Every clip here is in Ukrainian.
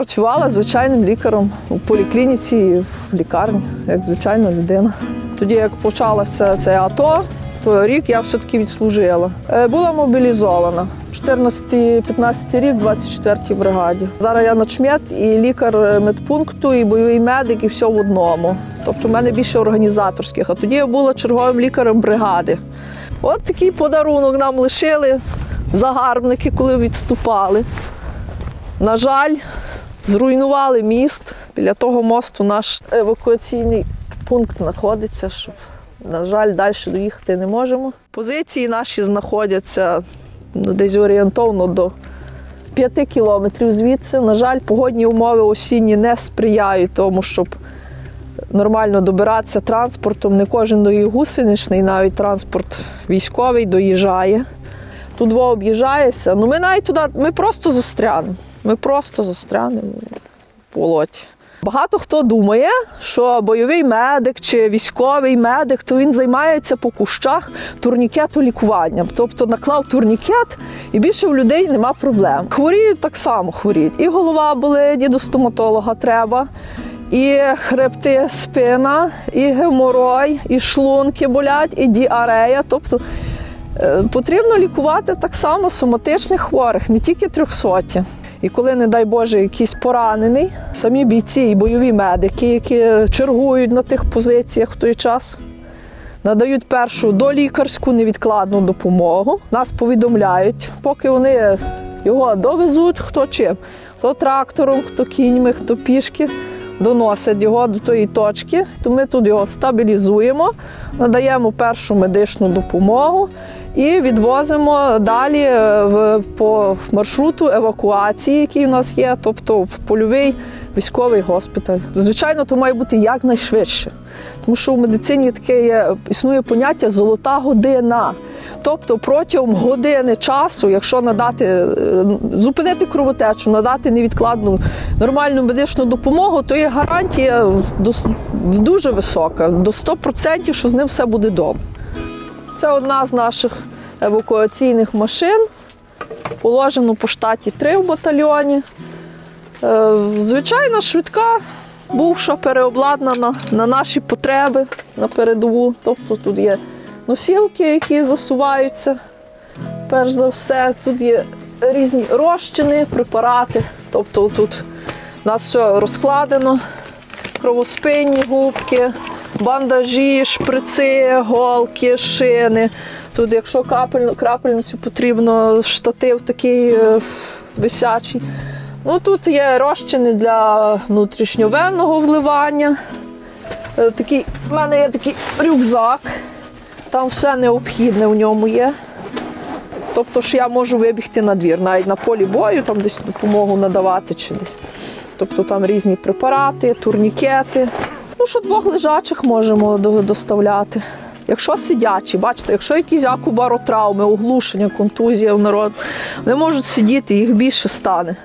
працювала звичайним лікарем у поліклініці і в лікарні, як звичайна людина. Тоді, як почалося це АТО, то рік я все-таки відслужила. Е, Була мобілізована. 14-15 рік, 24-й бригаді. Зараз я начмет і лікар медпункту, і бойовий медик, і все в одному. Тобто в мене більше організаторських. А тоді я була черговим лікарем бригади. От такий подарунок нам лишили загарбники, коли відступали. На жаль, зруйнували міст. Біля того мосту наш евакуаційний пункт знаходиться, щоб, на жаль, далі доїхати не можемо. Позиції наші знаходяться ну, десь орієнтовно до 5 кілометрів звідси. На жаль, погодні умови осінні не сприяють тому, щоб нормально добиратися транспортом. Не кожен доїзд гусеничний, навіть транспорт військовий доїжджає. Тут об'їжджаєшся. Ну ми навіть туди, ми просто застрянемо. Ми просто застрянемо в болоті. Багато хто думає, що бойовий медик чи військовий медик, то він займається по кущах турнікетолікуванням. Тобто наклав турнікет і більше у людей нема проблем. Хворіють так само хворіють. І голова болить, і до стоматолога треба, і хребти, спина, і геморой, і шлунки болять, і діарея. Тобто Е, Потрібно лікувати так само соматичних хворих, не тільки трьохсоті. І коли, не дай Боже, якийсь поранений, самі бійці і бойові медики, які чергують на тих позиціях в той час, надають першу долікарську невідкладну допомогу. Нас повідомляють, поки вони його довезуть, хто чим, хто трактором, хто кіньми, хто пішки. Доносять його до тої точки, то ми тут його стабілізуємо, надаємо першу медичну допомогу і відвозимо далі е, по маршруту евакуації, який в нас є, тобто в польовий військовий госпіталь. Звичайно, то має бути якнайшвидше, тому що в медицині таке є, існує поняття золота година. Тобто протягом години часу, якщо надати е, зупинити кровотечу, надати невідкладну нормальну медичну допомогу, то є гарантія дуже висока, до 100%, що з ним все буде добре. Це одна з наших евакуаційних машин. Положено по штаті три в батальйоні. Е, Звичайна швидка, бувша переобладнана на наші потреби на передову. Тобто тут є носілки, які засуваються. Перш за все, тут є різні розчини, препарати. Тобто тут у нас все розкладено, кровоспинні губки, бандажі, шприци, голки, шини. Тут, якщо капель, крапельницю потрібно, штатив такий е, висячий. Ну, тут є розчини для внутрішньовенного вливання. Е, Такий, в мене є такий рюкзак, там все необхідне в ньому є. Тобто, що я можу вибігти на двір, навіть на полі бою, там десь допомогу надавати чи десь. Тобто там різні препарати, турнікети. Ну, що двох лежачих можемо доставляти. Якщо сидячі, бачите, якщо якісь акубаротравми, оглушення, контузія в народ, вони можуть сидіти, їх більше стане.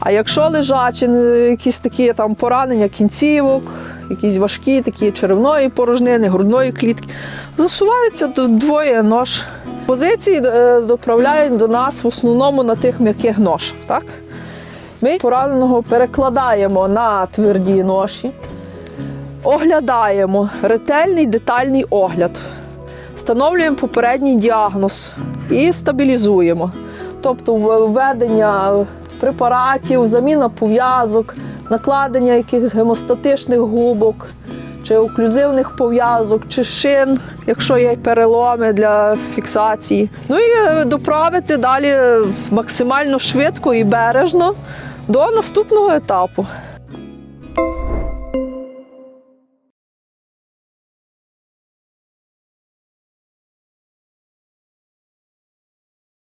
А якщо лежачі, ну, якісь такі там поранення кінцівок, якісь важкі такі черевної порожнини, грудної клітки, засуваються двоє нож. Позиції е, доправляють до нас в основному на тих м'яких ножах. Так? Ми пораненого перекладаємо на тверді ноші, оглядаємо ретельний детальний огляд, встановлюємо попередній діагноз і стабілізуємо. Тобто введення препаратів, заміна пов'язок, накладення якихось гемостатичних губок, чи оклюзивних пов'язок, чи шин, якщо є переломи для фіксації. Ну і е, доправити далі максимально швидко і бережно до наступного етапу.